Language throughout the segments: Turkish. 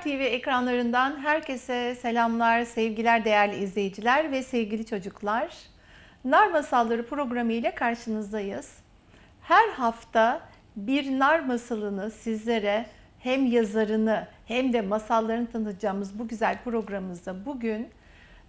TV ekranlarından herkese selamlar, sevgiler değerli izleyiciler ve sevgili çocuklar. Nar Masalları programı ile karşınızdayız. Her hafta bir nar masalını sizlere hem yazarını hem de masallarını tanıtacağımız bu güzel programımızda bugün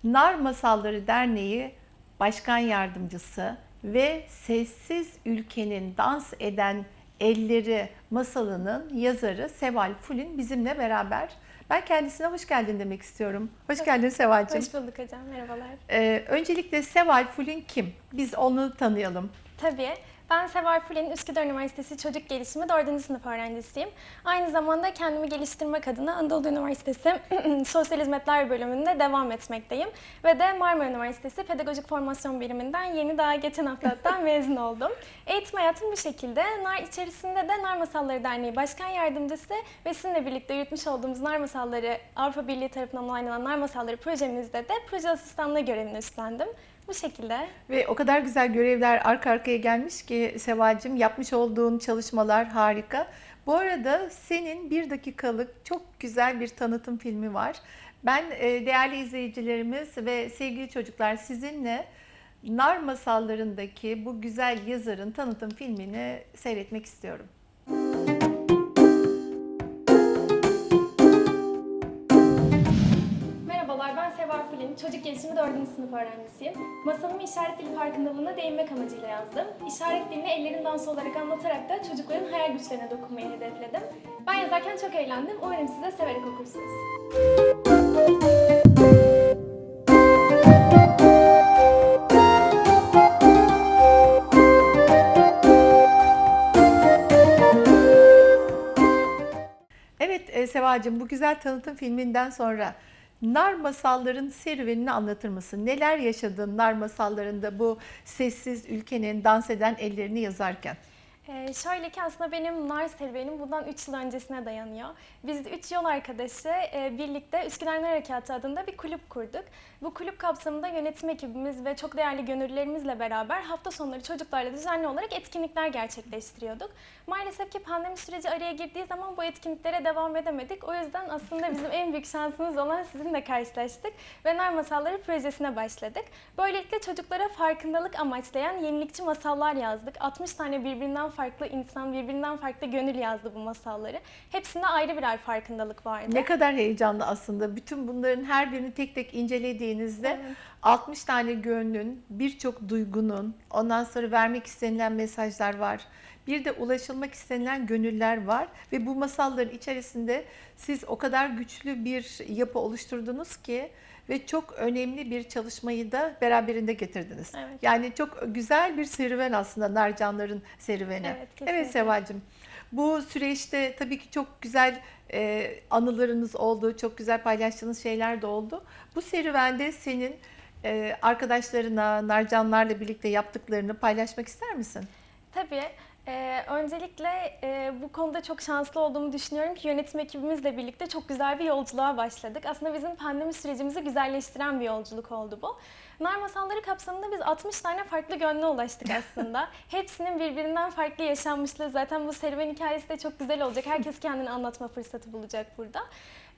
Nar Masalları Derneği Başkan Yardımcısı ve Sessiz Ülkenin Dans Eden Elleri masalının yazarı Seval Fulin bizimle beraber. Ben kendisine hoş geldin demek istiyorum. Hoş geldin Seval'cim. Hoş bulduk hocam, merhabalar. Ee, öncelikle Seval Fulin kim? Biz onu tanıyalım. Tabii, ben Seval Fulen'in Üsküdar Üniversitesi Çocuk Gelişimi 4. sınıf öğrencisiyim. Aynı zamanda kendimi geliştirmek adına Anadolu Üniversitesi Sosyal Hizmetler bölümünde devam etmekteyim. Ve de Marmara Üniversitesi Pedagojik Formasyon Biriminden yeni daha geçen hafta hatta mezun oldum. Eğitim hayatım bu şekilde. NAR içerisinde de Nar Masalları Derneği Başkan Yardımcısı ve sizinle birlikte yürütmüş olduğumuz Nar Masalları Avrupa Birliği tarafından onaylanan Nar Masalları projemizde de proje asistanlığı görevini üstlendim. Bu şekilde. Ve o kadar güzel görevler arka arkaya gelmiş ki Seval'cim yapmış olduğun çalışmalar harika. Bu arada senin bir dakikalık çok güzel bir tanıtım filmi var. Ben e, değerli izleyicilerimiz ve sevgili çocuklar sizinle Nar masallarındaki bu güzel yazarın tanıtım filmini seyretmek istiyorum. Çocuk gelişimi 4. sınıf öğrencisiyim. Masalımı işaret dili farkındalığına değinmek amacıyla yazdım. İşaret dilini ellerin dansı olarak anlatarak da çocukların hayal güçlerine dokunmayı hedefledim. Ben yazarken çok eğlendim. Umarım siz de severek okursunuz. Evet e, Sevacığım bu güzel tanıtım filminden sonra Nar masalların serüvenini anlatır mısın? Neler yaşadın Nar masallarında bu sessiz ülkenin dans eden ellerini yazarken? Ee, şöyle ki aslında benim nar serüvenim bundan 3 yıl öncesine dayanıyor. Biz 3 yol arkadaşı e, birlikte Üsküdar Nar Harekatı adında bir kulüp kurduk. Bu kulüp kapsamında yönetim ekibimiz ve çok değerli gönüllülerimizle beraber hafta sonları çocuklarla düzenli olarak etkinlikler gerçekleştiriyorduk. Maalesef ki pandemi süreci araya girdiği zaman bu etkinliklere devam edemedik. O yüzden aslında bizim en büyük şansımız olan sizinle karşılaştık ve Nar Masalları projesine başladık. Böylelikle çocuklara farkındalık amaçlayan yenilikçi masallar yazdık. 60 tane birbirinden farklı insan, birbirinden farklı gönül yazdı bu masalları. Hepsinde ayrı birer farkındalık vardı. Ne kadar heyecanlı aslında. Bütün bunların her birini tek tek incelediğinizde Evet. 60 tane gönlün, birçok duygunun, ondan sonra vermek istenilen mesajlar var. Bir de ulaşılmak istenilen gönüller var ve bu masalların içerisinde siz o kadar güçlü bir yapı oluşturdunuz ki ve çok önemli bir çalışmayı da beraberinde getirdiniz. Evet. Yani çok güzel bir serüven aslında Narcanların serüveni. Evet, kesinlikle. evet Sevacığım. Bu süreçte tabii ki çok güzel e, anılarınız oldu, çok güzel paylaştığınız şeyler de oldu. Bu serüvende senin e, arkadaşlarına, Narcanlarla birlikte yaptıklarını paylaşmak ister misin? Tabii. Ee, öncelikle e, bu konuda çok şanslı olduğumu düşünüyorum ki yönetim ekibimizle birlikte çok güzel bir yolculuğa başladık. Aslında bizim pandemi sürecimizi güzelleştiren bir yolculuk oldu bu. Nar Masalları kapsamında biz 60 tane farklı gönle ulaştık aslında. Hepsinin birbirinden farklı yaşanmışlığı. Zaten bu serüven hikayesi de çok güzel olacak. Herkes kendini anlatma fırsatı bulacak burada.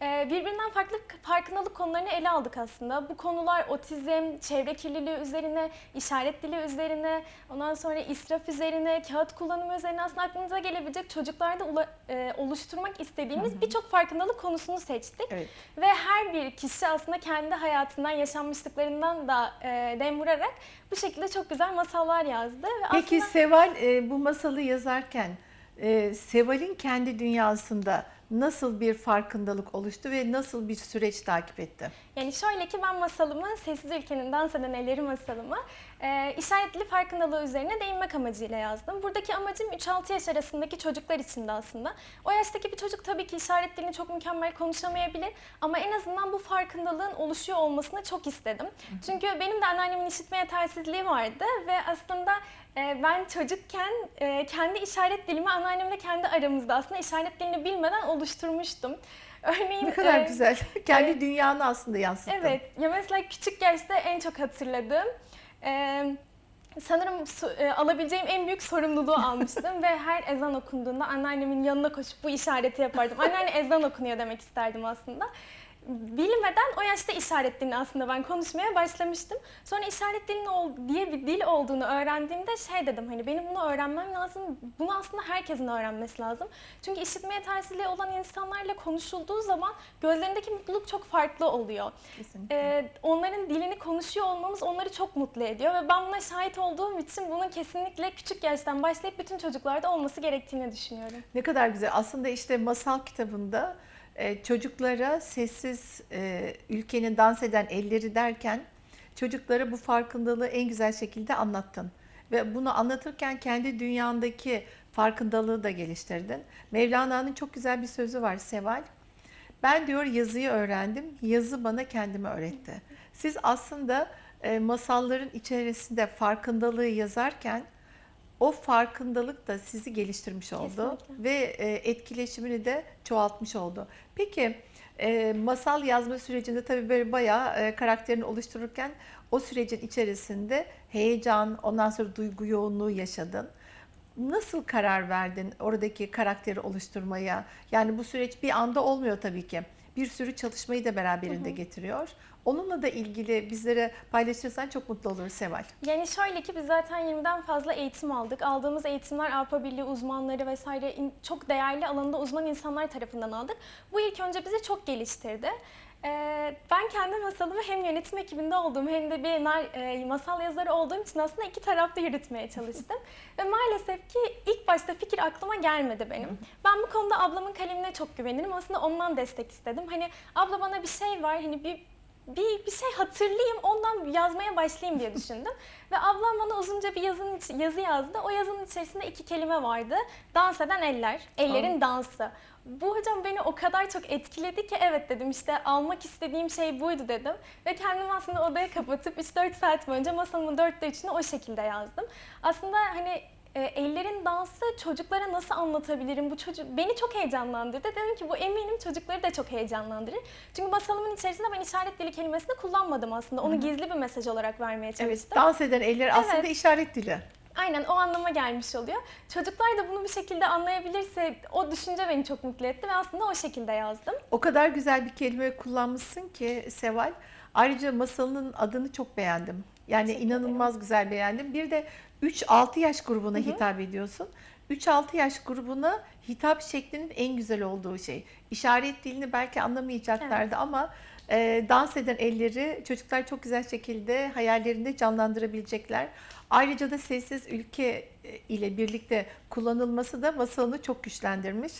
Ee, birbirinden farklı farkındalık konularını ele aldık aslında. Bu konular otizm, çevre kirliliği üzerine, işaret dili üzerine, ondan sonra israf üzerine, kağıt kullanımı üzerine aslında aklınıza gelebilecek çocuklarda ula- e, oluşturmak istediğimiz birçok farkındalık konusunu seçtik. Evet. Ve her bir kişi aslında kendi hayatından, yaşanmışlıklarından da e, dem vurarak bu şekilde çok güzel masallar yazdı. Ve Peki aslında... Seval e, bu masalı yazarken e, Seval'in kendi dünyasında nasıl bir farkındalık oluştu ve nasıl bir süreç takip etti? Yani şöyle ki ben masalımı Sessiz Ülkenin Dans Eden Elleri masalımı e, işaretli farkındalığı üzerine değinmek amacıyla yazdım. Buradaki amacım 3-6 yaş arasındaki çocuklar için de aslında. O yaştaki bir çocuk tabii ki işaret dilini çok mükemmel konuşamayabilir ama en azından bu farkındalığın oluşuyor olmasını çok istedim. Çünkü benim de anneannemin işitme yetersizliği vardı ve aslında e, ben çocukken e, kendi işaret dilimi anneannemle kendi aramızda aslında işaret dilini bilmeden oluşturmuştum. Örneğin Ne kadar e, güzel. Kendi evet. dünyanı aslında yansıttın. Evet, ya mesela küçük yaşta en çok hatırladığım e, sanırım su- e, alabileceğim en büyük sorumluluğu almıştım ve her ezan okunduğunda anneannemin yanına koşup bu işareti yapardım. Anneanne ezan okunuyor demek isterdim aslında. Bilmeden o yaşta işaret dilini aslında ben konuşmaya başlamıştım. Sonra işaret dilinin ol- diye bir dil olduğunu öğrendiğimde şey dedim hani benim bunu öğrenmem lazım. Bunu aslında herkesin öğrenmesi lazım. Çünkü işitme yetersizliği olan insanlarla konuşulduğu zaman gözlerindeki mutluluk çok farklı oluyor. Kesinlikle. Ee, onların dilini konuşuyor olmamız onları çok mutlu ediyor ve ben buna şahit olduğum için bunun kesinlikle küçük yaştan başlayıp bütün çocuklarda olması gerektiğini düşünüyorum. Ne kadar güzel. Aslında işte masal kitabında e, çocuklara sessiz e, ülkenin dans eden elleri derken çocuklara bu farkındalığı en güzel şekilde anlattın. Ve bunu anlatırken kendi dünyandaki farkındalığı da geliştirdin. Mevlana'nın çok güzel bir sözü var Seval. Ben diyor yazıyı öğrendim, yazı bana kendimi öğretti. Siz aslında e, masalların içerisinde farkındalığı yazarken o farkındalık da sizi geliştirmiş oldu Kesinlikle. ve e, etkileşimini de çoğaltmış oldu. Peki e, masal yazma sürecinde tabii böyle bayağı e, karakterini oluştururken o sürecin içerisinde heyecan, ondan sonra duygu yoğunluğu yaşadın. Nasıl karar verdin oradaki karakteri oluşturmaya? Yani bu süreç bir anda olmuyor tabii ki. Bir sürü çalışmayı da beraberinde getiriyor. Onunla da ilgili bizlere paylaşırsan çok mutlu oluruz Seval. Yani şöyle ki biz zaten 20'den fazla eğitim aldık. Aldığımız eğitimler Avrupa Birliği uzmanları vesaire çok değerli alanında uzman insanlar tarafından aldık. Bu ilk önce bizi çok geliştirdi. Ee, ben kendi masalımı hem yönetim ekibinde olduğum hem de bir e, masal yazarı olduğum için aslında iki tarafta yürütmeye çalıştım. Ve maalesef ki ilk başta fikir aklıma gelmedi benim. Ben bu konuda ablamın kalemine çok güvenirim. Aslında ondan destek istedim. Hani abla bana bir şey var hani bir bir, bir şey hatırlayayım ondan yazmaya başlayayım diye düşündüm. Ve ablam bana uzunca bir yazının iç- yazı yazdı. O yazının içerisinde iki kelime vardı. Dans eden eller, ellerin dansı. Bu hocam beni o kadar çok etkiledi ki evet dedim işte almak istediğim şey buydu dedim. Ve kendimi aslında odaya kapatıp 3-4 saat boyunca masamın dörtte üçünü o şekilde yazdım. Aslında hani e, ellerin dansı çocuklara nasıl anlatabilirim? Bu çocuk beni çok heyecanlandırdı. Dedim ki bu eminim çocukları da çok heyecanlandırır. Çünkü masalımın içerisinde ben işaret dili kelimesini kullanmadım aslında. Onu gizli bir mesaj olarak vermeye Evet, çalıştım. dans eden eller aslında Evet. işaret dili. Aynen o anlama gelmiş oluyor. Çocuklar da bunu bir şekilde anlayabilirse o düşünce beni çok mutlu etti ve aslında o şekilde yazdım. O kadar güzel bir kelime kullanmışsın ki Seval. Ayrıca masalının adını çok beğendim. Yani Teşekkür inanılmaz güzel beğendim. Bir de 3-6 yaş grubuna hitap ediyorsun. 3-6 yaş grubuna hitap şeklinin en güzel olduğu şey. İşaret dilini belki anlamayacaklardı ama e, dans eden elleri çocuklar çok güzel şekilde hayallerinde canlandırabilecekler. Ayrıca da sessiz ülke e, ile birlikte kullanılması da masalını çok güçlendirmiş.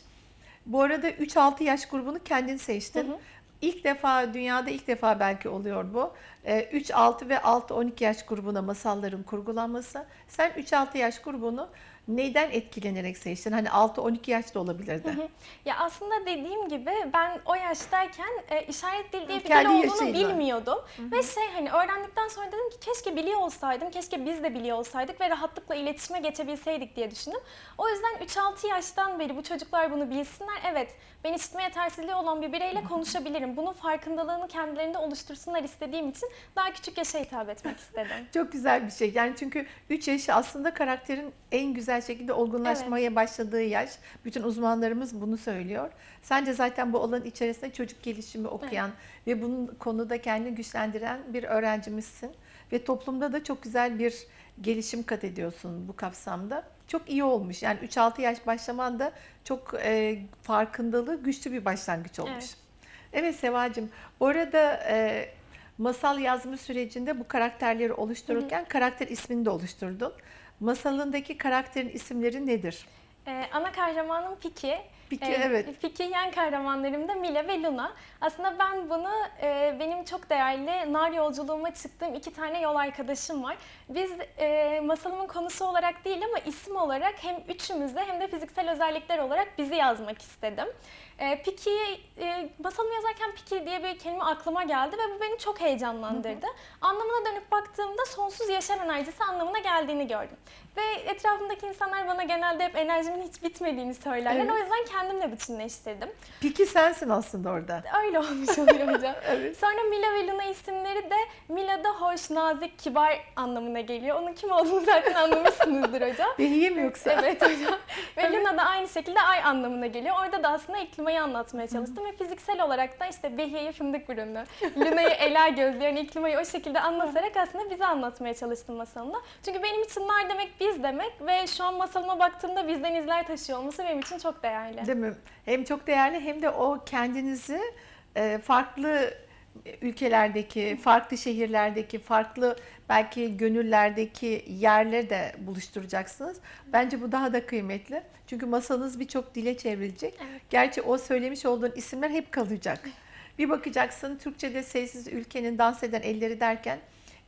Bu arada 3-6 yaş grubunu kendin seçtin. Hı hı. İlk defa dünyada ilk defa belki oluyor bu. Ee, 3, 6 ve 6 12 yaş grubuna masalların kurgulanması. Sen 3 6 yaş grubunu neyden etkilenerek seçtin? Hani 6 12 yaş da olabilirdi. Hı hı. Ya aslında dediğim gibi ben o yaştayken e, işaret dil diye bir dil olduğunu yaşıyla. bilmiyordum. Ve şey hani öğrendikten sonra dedim ki keşke biliyor olsaydım, keşke biz de biliyor olsaydık ve rahatlıkla iletişime geçebilseydik diye düşündüm. O yüzden 3-6 yaştan beri bu çocuklar bunu bilsinler. Evet ben işitme yetersizliği olan bir bireyle konuşabilirim. Bunun farkındalığını kendilerinde oluştursunlar istediğim için daha küçük yaşa hitap etmek istedim. Çok güzel bir şey. Yani çünkü 3 yaşı aslında karakterin en güzel şekilde olgunlaşmaya başladığı yaş. Bütün uzmanlarımız bunu söylüyor. Sence zaten bu alanın içerisinde çocuk gelişimi okuyan ve bunun konuda kendini güçlendiren bir öğrencimizsin. Ve toplumda da çok güzel bir gelişim kat ediyorsun bu kapsamda. Çok iyi olmuş. Yani 3-6 yaş başlaman da çok e, farkındalığı güçlü bir başlangıç olmuş. Evet. Evet Sevacığım. Bu arada e, masal yazma sürecinde bu karakterleri oluştururken karakter ismini de oluşturdun. Masalındaki karakterin isimleri nedir? Ee, ana kahramanım Piki. Piki, Ee, evet. Piki yan kahramanlarım da Mila ve Luna. Aslında ben bunu e, benim çok değerli nar yolculuğuma çıktığım iki tane yol arkadaşım var. Biz e, masalımın konusu olarak değil ama isim olarak hem üçümüzde hem de fiziksel özellikler olarak bizi yazmak istedim. E, Piki, e, masalımı yazarken Piki diye bir kelime aklıma geldi ve bu beni çok heyecanlandırdı. Anlamına dönüp baktığımda sonsuz yaşam enerjisi anlamına geldiğini gördüm. Ve etrafımdaki insanlar bana genelde hep enerjimin hiç bitmediğini söylerler. Evet. O yüzden kendimle bütünleştirdim. Piki sensin aslında orada. Öyle olmuş oluyor hocam. Evet. Sonra Mila ve Luna isimleri de Mila da hoş, nazik, kibar anlamına geliyor. Onun kim olduğunu zaten anlamışsınızdır hocam. Behiye mi yoksa? Evet hocam. Ve Luna da aynı şekilde ay anlamına geliyor. Orada da aslında iklimayı anlatmaya çalıştım ve fiziksel olarak da işte Behiye'yi fındık burunlu, Luna'yı ela gözlü yani iklimayı o şekilde anlatarak aslında bize anlatmaya çalıştım masalımda. Çünkü benim için nar demek biz demek ve şu an masalıma baktığımda bizden izler taşıyor olması benim için çok değerli. Değil mi? Hem çok değerli hem de o kendinizi e, farklı ülkelerdeki, farklı şehirlerdeki, farklı belki gönüllerdeki yerleri de buluşturacaksınız. Bence bu daha da kıymetli. Çünkü masanız birçok dile çevrilecek. Gerçi o söylemiş olduğun isimler hep kalacak. Bir bakacaksın Türkçe'de sessiz ülkenin dans eden elleri derken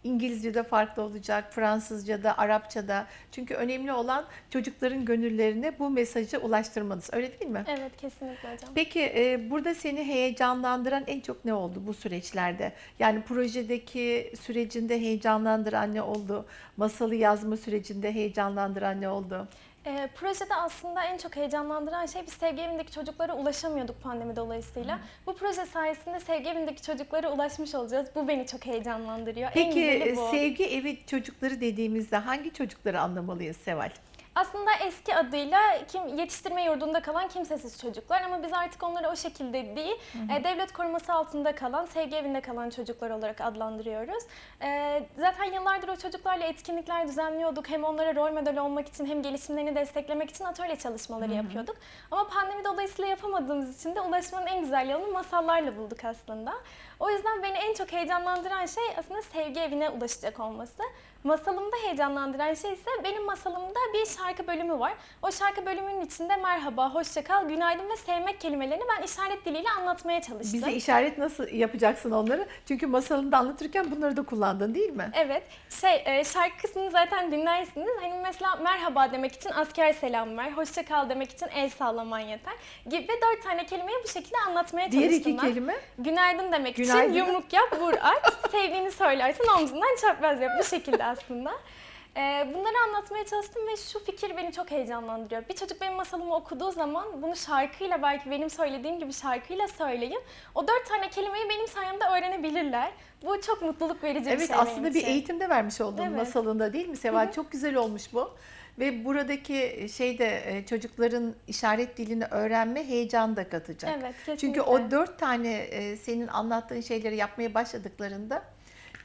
İngilizce'de farklı olacak, Fransızca'da, Arapça'da. Çünkü önemli olan çocukların gönüllerine bu mesajı ulaştırmanız. Öyle değil mi? Evet kesinlikle hocam. Peki e, burada seni heyecanlandıran en çok ne oldu bu süreçlerde? Yani projedeki sürecinde heyecanlandıran ne oldu? Masalı yazma sürecinde heyecanlandıran ne oldu? Ee, projede aslında en çok heyecanlandıran şey biz Sevgi Evi'ndeki çocuklara ulaşamıyorduk pandemi dolayısıyla. Bu proje sayesinde Sevgi Evi'ndeki çocuklara ulaşmış olacağız. Bu beni çok heyecanlandırıyor. en Peki güzeli e, bu. sevgi evi çocukları dediğimizde hangi çocukları anlamalıyız Seval? Aslında eski adıyla kim yetiştirme yurdunda kalan kimsesiz çocuklar ama biz artık onları o şekilde değil, e, devlet koruması altında kalan, sevgi evinde kalan çocuklar olarak adlandırıyoruz. E, zaten yıllardır o çocuklarla etkinlikler düzenliyorduk. Hem onlara rol model olmak için hem gelişimlerini desteklemek için atölye çalışmaları yapıyorduk. Ama pandemi dolayısıyla yapamadığımız için de ulaşmanın en güzel yolunu masallarla bulduk aslında. O yüzden beni en çok heyecanlandıran şey aslında sevgi evine ulaşacak olması. Masalımda heyecanlandıran şey ise benim masalımda bir şarkı bölümü var. O şarkı bölümünün içinde merhaba, hoşça kal, günaydın ve sevmek kelimelerini ben işaret diliyle anlatmaya çalıştım. Bize işaret nasıl yapacaksın onları? Çünkü masalında anlatırken bunları da kullandın değil mi? Evet, şey e, şarkı kısmını zaten dinlersiniz. Hani mesela merhaba demek için asker selam ver, hoşça kal demek için el sallaman yeter gibi dört tane kelimeyi bu şekilde anlatmaya Diğer çalıştım iki ben. kelime? Günaydın demek Günaydın. için yumruk yap, vur aç. Sevdiğini söylersen omzundan çapraz yap. Bu şekilde aslında. Ee, bunları anlatmaya çalıştım ve şu fikir beni çok heyecanlandırıyor. Bir çocuk benim masalımı okuduğu zaman bunu şarkıyla belki benim söylediğim gibi şarkıyla söyleyip o dört tane kelimeyi benim sayemde öğrenebilirler. Bu çok mutluluk verici bir Evet şey benim aslında bir için. eğitimde vermiş olduğun Evet. masalında değil mi Seval? Çok güzel olmuş bu. Ve buradaki şeyde e, çocukların işaret dilini öğrenme heyecanı da katacak. Evet, kesinlikle. Çünkü o dört tane e, senin anlattığın şeyleri yapmaya başladıklarında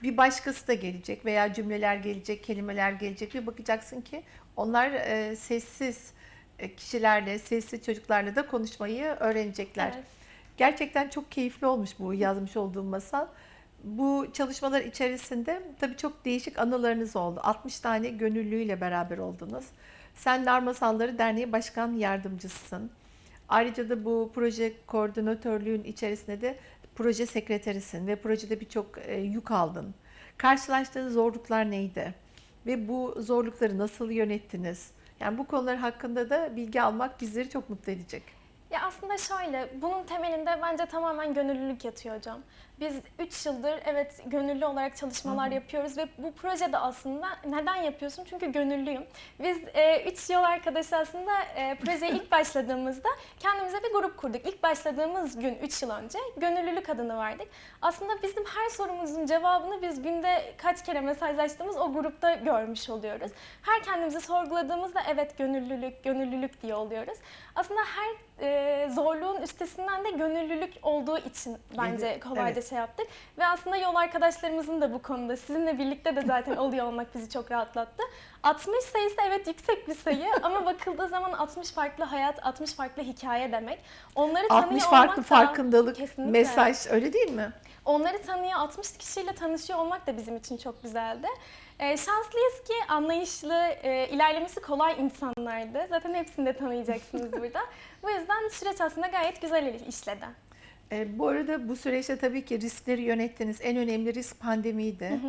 bir başkası da gelecek veya cümleler gelecek, kelimeler gelecek ve bakacaksın ki onlar e, sessiz e, kişilerle, sessiz çocuklarla da konuşmayı öğrenecekler. Evet. Gerçekten çok keyifli olmuş bu yazmış olduğum masal. Bu çalışmalar içerisinde tabii çok değişik anılarınız oldu. 60 tane gönüllüyle beraber oldunuz. Sen Nar Masalları Derneği Başkan Yardımcısısın. Ayrıca da bu proje koordinatörlüğün içerisinde de proje sekreterisin ve projede birçok e, yük aldın. Karşılaştığın zorluklar neydi? Ve bu zorlukları nasıl yönettiniz? Yani bu konular hakkında da bilgi almak bizleri çok mutlu edecek. Ya aslında şöyle, bunun temelinde bence tamamen gönüllülük yatıyor hocam. Biz 3 yıldır evet gönüllü olarak çalışmalar yapıyoruz ve bu projede aslında neden yapıyorsun? Çünkü gönüllüyüm. Biz 3 yol arkadaş aslında e, projeye ilk başladığımızda kendimize bir grup kurduk. İlk başladığımız gün 3 yıl önce gönüllülük adını verdik. Aslında bizim her sorumuzun cevabını biz günde kaç kere mesajlaştığımız o grupta görmüş oluyoruz. Her kendimizi sorguladığımızda evet gönüllülük, gönüllülük diye oluyoruz. Aslında her e, zorluğun üstesinden de gönüllülük olduğu için bence kolayca evet. Şey yaptık. Ve aslında yol arkadaşlarımızın da bu konuda sizinle birlikte de zaten oluyor olmak bizi çok rahatlattı. 60 sayısı evet yüksek bir sayı ama bakıldığı zaman 60 farklı hayat, 60 farklı hikaye demek. Onları 60 tanıyor farklı farkındalık, Kesinlikle. mesaj öyle değil mi? Onları tanıyor, 60 kişiyle tanışıyor olmak da bizim için çok güzeldi. Ee, şanslıyız ki anlayışlı, e, ilerlemesi kolay insanlardı. Zaten hepsini de tanıyacaksınız burada. Bu yüzden süreç aslında gayet güzel işledi. E, bu arada bu süreçte tabii ki riskleri yönettiniz. En önemli risk pandemiydi.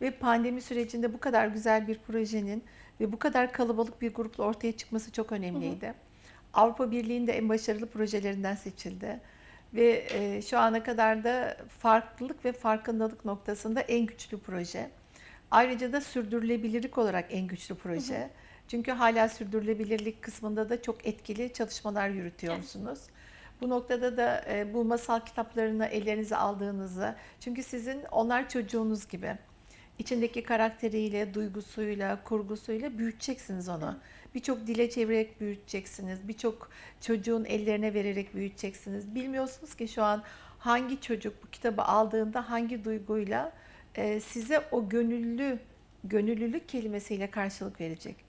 Ve pandemi sürecinde bu kadar güzel bir projenin ve bu kadar kalabalık bir grupla ortaya çıkması çok önemliydi. Avrupa Birliği'nde en başarılı projelerinden seçildi. Ve e, şu ana kadar da farklılık ve farkındalık noktasında en güçlü proje. Ayrıca da sürdürülebilirlik olarak en güçlü proje. Çünkü hala sürdürülebilirlik kısmında da çok etkili çalışmalar yürütüyorsunuz. Bu noktada da e, bu masal kitaplarını ellerinize aldığınızı, çünkü sizin onlar çocuğunuz gibi. İçindeki karakteriyle, duygusuyla, kurgusuyla büyüteceksiniz onu. Birçok dile çevirerek büyüteceksiniz. Birçok çocuğun ellerine vererek büyüteceksiniz. Bilmiyorsunuz ki şu an hangi çocuk bu kitabı aldığında hangi duyguyla e, size o gönüllü, gönüllülük kelimesiyle karşılık verecek.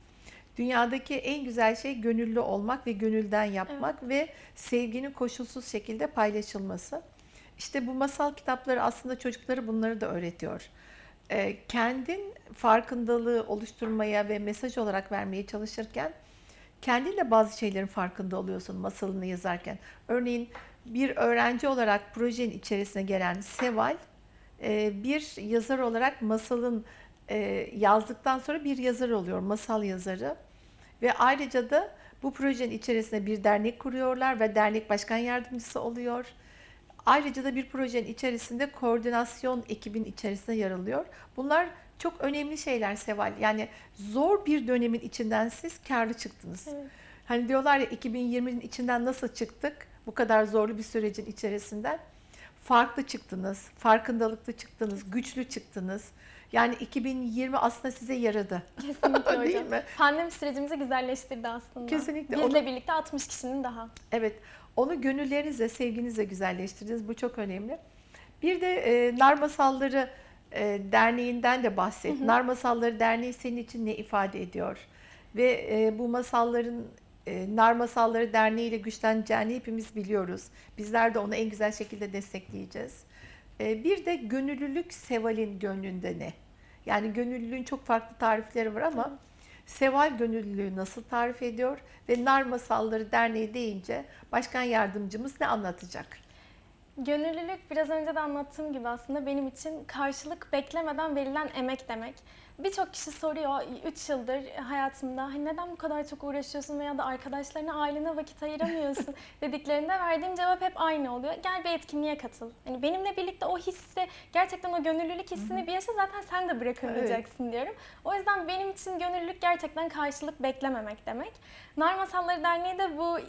Dünyadaki en güzel şey gönüllü olmak ve gönülden yapmak ve sevginin koşulsuz şekilde paylaşılması. İşte bu masal kitapları aslında çocuklara bunları da öğretiyor. Ee, kendin farkındalığı oluşturmaya ve mesaj olarak vermeye çalışırken kendin de bazı şeylerin farkında oluyorsun masalını yazarken. Örneğin bir öğrenci olarak projenin içerisine gelen Seval e, bir yazar olarak masalın e, yazdıktan sonra bir yazar oluyor, masal yazarı. Ve ayrıca da bu projenin içerisinde bir dernek kuruyorlar ve dernek başkan yardımcısı oluyor. Ayrıca da bir projenin içerisinde koordinasyon ekibin içerisinde yer alıyor. Bunlar çok önemli şeyler Seval. Yani zor bir dönemin içinden siz karlı çıktınız. Evet. Hani diyorlar ya 2020'nin içinden nasıl çıktık? Bu kadar zorlu bir sürecin içerisinden. Farklı çıktınız, farkındalıklı çıktınız, güçlü çıktınız. Yani 2020 aslında size yaradı. Kesinlikle Değil hocam. mi? Pandemi sürecimizi güzelleştirdi aslında. Kesinlikle. Bizle Onu- birlikte 60 kişinin daha. Evet, onu gönüllerinizle, sevginizle güzelleştirdiniz. Bu çok önemli. Bir de e, Nar Masalları e, Derneği'nden de bahset. Nar Masalları Derneği senin için ne ifade ediyor? Ve e, bu masalların e, Nar Masalları Derneği ile güçleneceğini hepimiz biliyoruz. Bizler de onu en güzel şekilde destekleyeceğiz. E, bir de gönüllülük Seval'in gönlünde ne? Yani gönüllülüğün çok farklı tarifleri var ama Seval gönüllülüğü nasıl tarif ediyor ve Nar Masalları Derneği deyince başkan yardımcımız ne anlatacak? Gönüllülük biraz önce de anlattığım gibi aslında benim için karşılık beklemeden verilen emek demek. Birçok kişi soruyor 3 yıldır hayatımda hani neden bu kadar çok uğraşıyorsun veya da arkadaşlarına ailene vakit ayıramıyorsun dediklerinde verdiğim cevap hep aynı oluyor. Gel bir etkinliğe katıl. Hani benimle birlikte o hissi gerçekten o gönüllülük hissini bir yaşa zaten sen de bırakamayacaksın diyorum. O yüzden benim için gönüllülük gerçekten karşılık beklememek demek. Nar Masalları Derneği de bu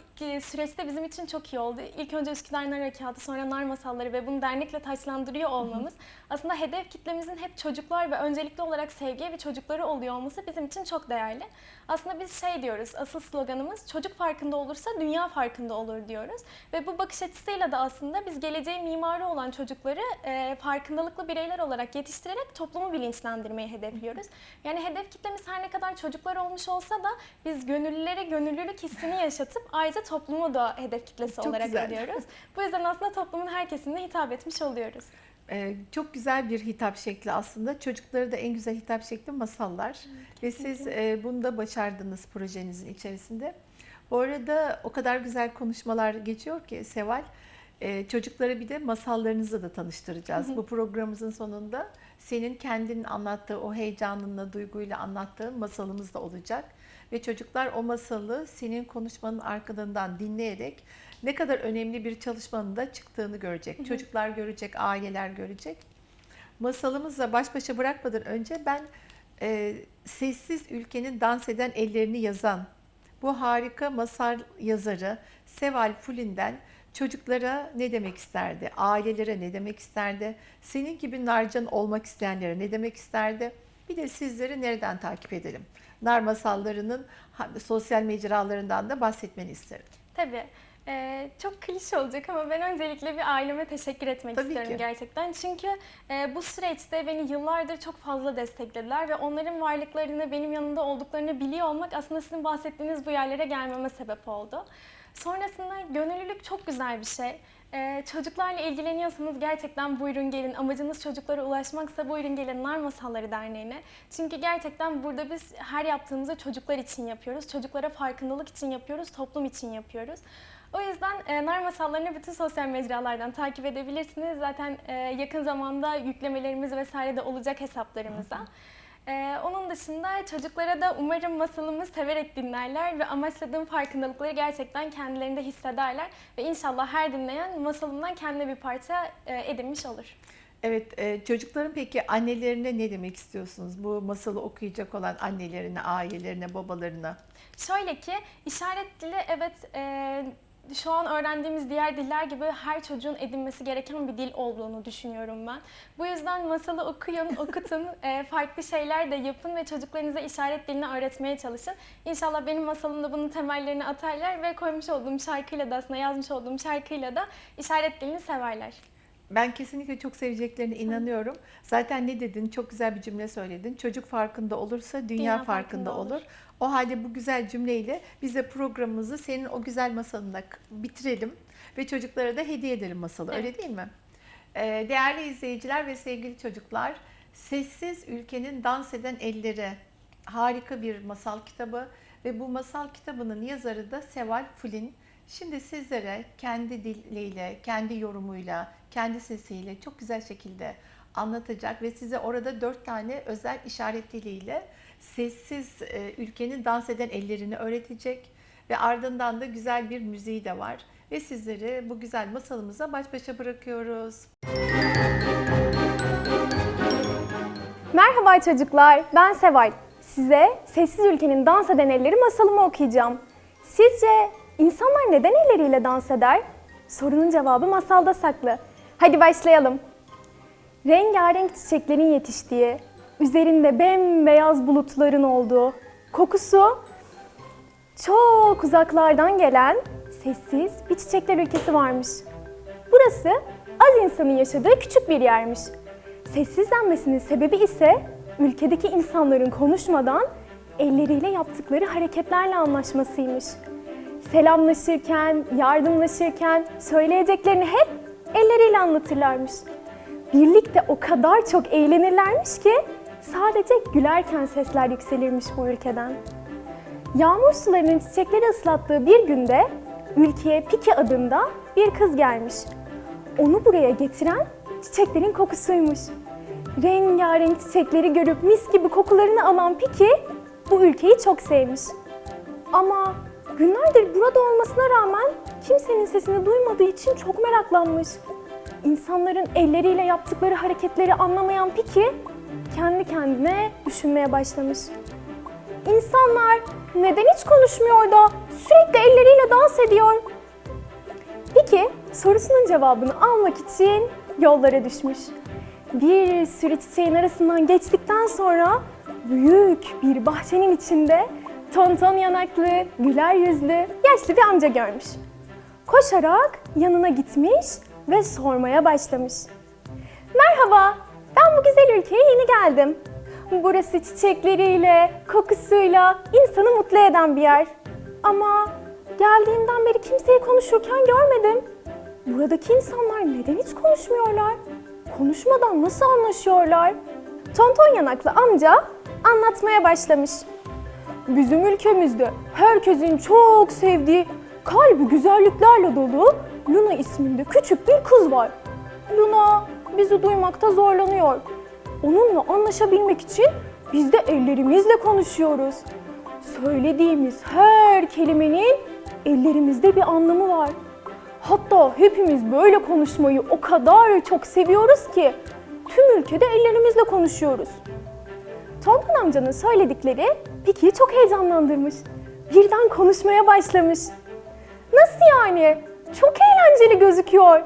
süreçte bizim için çok iyi oldu. İlk önce Üsküdar Nar Harekatı sonra Nar Masalları ve bunu dernekle taçlandırıyor olmamız aslında hedef kitlemizin hep çocuklar ve öncelikli olarak sevgiye ve çocukları oluyor olması bizim için çok değerli. Aslında biz şey diyoruz, asıl sloganımız çocuk farkında olursa dünya farkında olur diyoruz. Ve bu bakış açısıyla da aslında biz geleceğin mimarı olan çocukları e, farkındalıklı bireyler olarak yetiştirerek toplumu bilinçlendirmeyi hedefliyoruz. Yani hedef kitlemiz her ne kadar çocuklar olmuş olsa da biz gönüllülere gönüllülük hissini yaşatıp ayrıca toplumu da hedef kitlesi Çok olarak güzel. görüyoruz. Bu yüzden aslında toplumun her kesimine hitap etmiş oluyoruz. Ee, çok güzel bir hitap şekli aslında. Çocuklara da en güzel hitap şekli masallar. Ve siz e, bunu da başardınız projenizin içerisinde. Bu arada o kadar güzel konuşmalar geçiyor ki Seval. e, çocuklara bir de masallarınızı da tanıştıracağız. Bu programımızın sonunda senin kendin anlattığı o heyecanınla, duyguyla anlattığın masalımız da olacak. Ve çocuklar o masalı senin konuşmanın arkadan dinleyerek ne kadar önemli bir çalışmanın da çıktığını görecek. Çocuklar görecek, aileler görecek. Masalımızla baş başa bırakmadan önce ben e, Sessiz Ülkenin Dans Eden Ellerini yazan bu harika masal yazarı Seval Fulin'den çocuklara ne demek isterdi, ailelere ne demek isterdi, senin gibi narcan olmak isteyenlere ne demek isterdi, bir de sizleri nereden takip edelim? Nar masallarının sosyal mecralarından da bahsetmeni isterim. Tabii. Ee, çok klişe olacak ama ben öncelikle bir aileme teşekkür etmek Tabii istiyorum ki. gerçekten. Çünkü e, bu süreçte beni yıllardır çok fazla desteklediler ve onların varlıklarını, benim yanında olduklarını biliyor olmak aslında sizin bahsettiğiniz bu yerlere gelmeme sebep oldu. Sonrasında gönüllülük çok güzel bir şey. Ee, çocuklarla ilgileniyorsanız gerçekten buyurun gelin. Amacınız çocuklara ulaşmaksa buyurun gelin Nar Masalları Derneği'ne. Çünkü gerçekten burada biz her yaptığımızı çocuklar için yapıyoruz. Çocuklara farkındalık için yapıyoruz, toplum için yapıyoruz. O yüzden e, Nar Masallarını bütün sosyal mecralardan takip edebilirsiniz. Zaten e, yakın zamanda yüklemelerimiz vesaire de olacak hesaplarımıza. Ee, onun dışında çocuklara da umarım masalımı severek dinlerler ve amaçladığım farkındalıkları gerçekten kendilerinde hissederler ve inşallah her dinleyen masalımdan kendine bir parça e, edinmiş olur. Evet, e, çocukların peki annelerine ne demek istiyorsunuz? Bu masalı okuyacak olan annelerine, ailelerine, babalarına. Şöyle ki işaret dili evet e, şu an öğrendiğimiz diğer diller gibi her çocuğun edinmesi gereken bir dil olduğunu düşünüyorum ben. Bu yüzden masalı okuyun, okutun, e, farklı şeyler de yapın ve çocuklarınıza işaret dilini öğretmeye çalışın. İnşallah benim masalımda bunun temellerini atarlar ve koymuş olduğum şarkıyla da aslında yazmış olduğum şarkıyla da işaret dilini severler. Ben kesinlikle çok seveceklerine inanıyorum. Zaten ne dedin? Çok güzel bir cümle söyledin. Çocuk farkında olursa dünya, Dünya farkında, farkında olur. olur. O halde bu güzel cümleyle biz de programımızı senin o güzel masalında k- bitirelim ve çocuklara da hediye edelim masalı. Öyle Evet. değil mi? Ee, değerli izleyiciler ve sevgili çocuklar, Sessiz Ülkenin Dans Eden Elleri harika bir masal kitabı ve bu masal kitabının yazarı da Seval Fulin. Şimdi sizlere kendi diliyle, kendi yorumuyla, kendi sesiyle çok güzel şekilde anlatacak ve size orada dört tane özel işaret diliyle sessiz e, ülkenin dans eden ellerini öğretecek ve ardından da güzel bir müziği de var. Ve sizleri bu güzel masalımıza baş başa bırakıyoruz. Merhaba çocuklar, ben Seval. Size Sessiz Ülkenin Dans Eden Elleri masalımı okuyacağım. Sizce insanlar neden elleriyle dans eder? Sorunun cevabı masalda saklı. Hadi başlayalım. Rengarenk çiçeklerin yetiştiği, üzerinde bembeyaz bulutların olduğu, kokusu çok uzaklardan gelen sessiz bir çiçekler ülkesi varmış. Burası az insanın yaşadığı küçük bir yermiş. Sessiz denmesinin sebebi ise ülkedeki insanların konuşmadan elleriyle yaptıkları hareketlerle anlaşmasıymış. Selamlaşırken, yardımlaşırken söyleyeceklerini hep elleriyle anlatırlarmış. Birlikte o kadar çok eğlenirlermiş ki sadece gülerken sesler yükselirmiş bu ülkeden. Yağmur sularının çiçekleri ıslattığı bir günde ülkeye Piki adında bir kız gelmiş. Onu buraya getiren çiçeklerin kokusuymuş. Rengarenk çiçekleri görüp mis gibi kokularını alan Piki bu ülkeyi çok sevmiş. Ama günlerdir burada olmasına rağmen kimsenin sesini duymadığı için çok meraklanmış. İnsanların elleriyle yaptıkları hareketleri anlamayan Piki kendi kendine düşünmeye başlamış. İnsanlar neden hiç konuşmuyor da sürekli elleriyle dans ediyor? Peki sorusunun cevabını almak için yollara düşmüş. Bir sürü çiçeğin arasından geçtikten sonra büyük bir bahçenin içinde tonton yanaklı, güler yüzlü, yaşlı bir amca görmüş. Koşarak yanına gitmiş ve sormaya başlamış. Merhaba, ben bu güzel ülkeye yeni geldim. Burası çiçekleriyle, kokusuyla insanı mutlu eden bir yer. Ama geldiğimden beri kimseyi konuşurken görmedim. Buradaki insanlar neden hiç konuşmuyorlar? Konuşmadan nasıl anlaşıyorlar? Tonton yanaklı amca anlatmaya başlamış. Bizim ülkemizde herkesin çok sevdiği, kalbi güzelliklerle dolu Luna isminde küçük bir kız var. Luna bizi duymakta zorlanıyor. Onunla anlaşabilmek için biz de ellerimizle konuşuyoruz. Söylediğimiz her kelimenin ellerimizde bir anlamı var. Hatta hepimiz böyle konuşmayı o kadar çok seviyoruz ki tüm ülkede ellerimizle konuşuyoruz. Tonton amcanın söyledikleri Piki'yi çok heyecanlandırmış. Birden konuşmaya başlamış. Nasıl yani? Çok eğlenceli gözüküyor.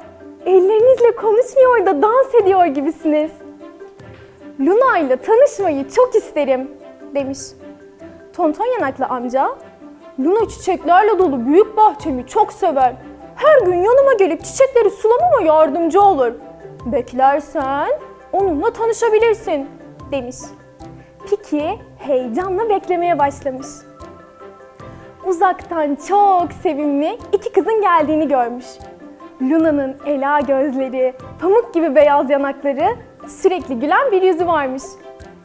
Ellerinizle konuşmuyor da dans ediyor gibisiniz. Luna ile tanışmayı çok isterim demiş. Tonton yanaklı amca, Luna çiçeklerle dolu büyük bahçemi çok sever. Her gün yanıma gelip çiçekleri sulamama yardımcı olur. Beklersen onunla tanışabilirsin demiş. Piki heyecanla beklemeye başlamış. Uzaktan çok sevimli iki kızın geldiğini görmüş. Luna'nın ela gözleri, pamuk gibi beyaz yanakları, sürekli gülen bir yüzü varmış.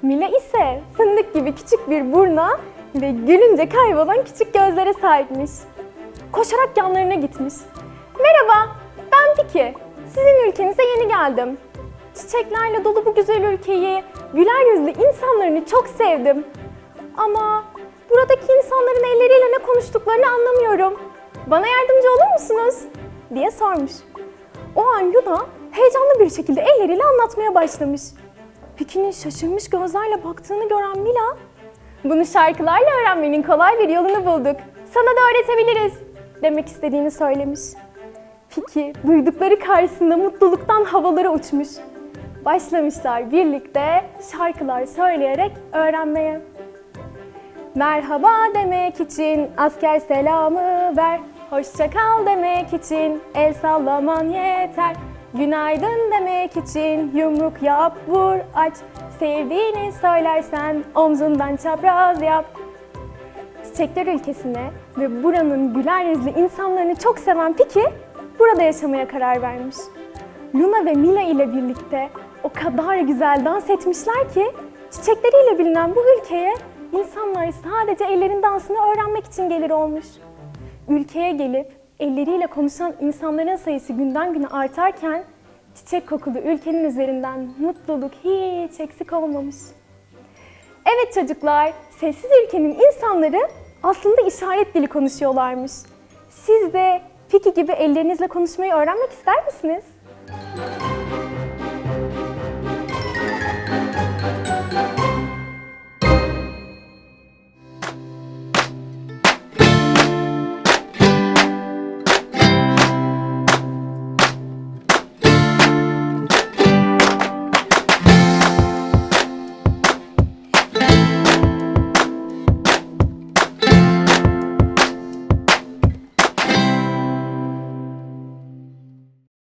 Mila ise fındık gibi küçük bir burna ve gülünce kaybolan küçük gözlere sahipmiş. Koşarak yanlarına gitmiş. Merhaba, ben Piki. Sizin ülkenize yeni geldim. Çiçeklerle dolu bu güzel ülkeyi, güler yüzlü insanlarını çok sevdim. Ama buradaki insanların elleriyle ne konuştuklarını anlamıyorum. Bana yardımcı olur musunuz? diye sormuş. O an Luna heyecanlı bir şekilde elleriyle anlatmaya başlamış. Piki'nin şaşırmış gözlerle baktığını gören Mila, bunu şarkılarla öğrenmenin kolay bir yolunu bulduk. Sana da öğretebiliriz demek istediğini söylemiş. Piki duydukları karşısında mutluluktan havalara uçmuş. Başlamışlar birlikte şarkılar söyleyerek öğrenmeye. Merhaba demek için asker selamı ver. Hoşça kal demek için el sallaman yeter. Günaydın demek için yumruk yap, vur, aç. Sevdiğini söylersen omzundan çapraz yap. Çiçekler ülkesine ve buranın güler yüzlü insanlarını çok seven Piki burada yaşamaya karar vermiş. Luna ve Mila ile birlikte o kadar güzel dans etmişler ki çiçekleriyle bilinen bu ülkeye insanlar sadece ellerin dansını öğrenmek için gelir olmuş. Ülkeye gelip elleriyle konuşan insanların sayısı günden güne artarken çiçek kokulu ülkenin üzerinden mutluluk hiç eksik olmamış. Evet çocuklar, sessiz ülkenin insanları aslında işaret dili konuşuyorlarmış. Siz de Piki gibi ellerinizle konuşmayı öğrenmek ister misiniz?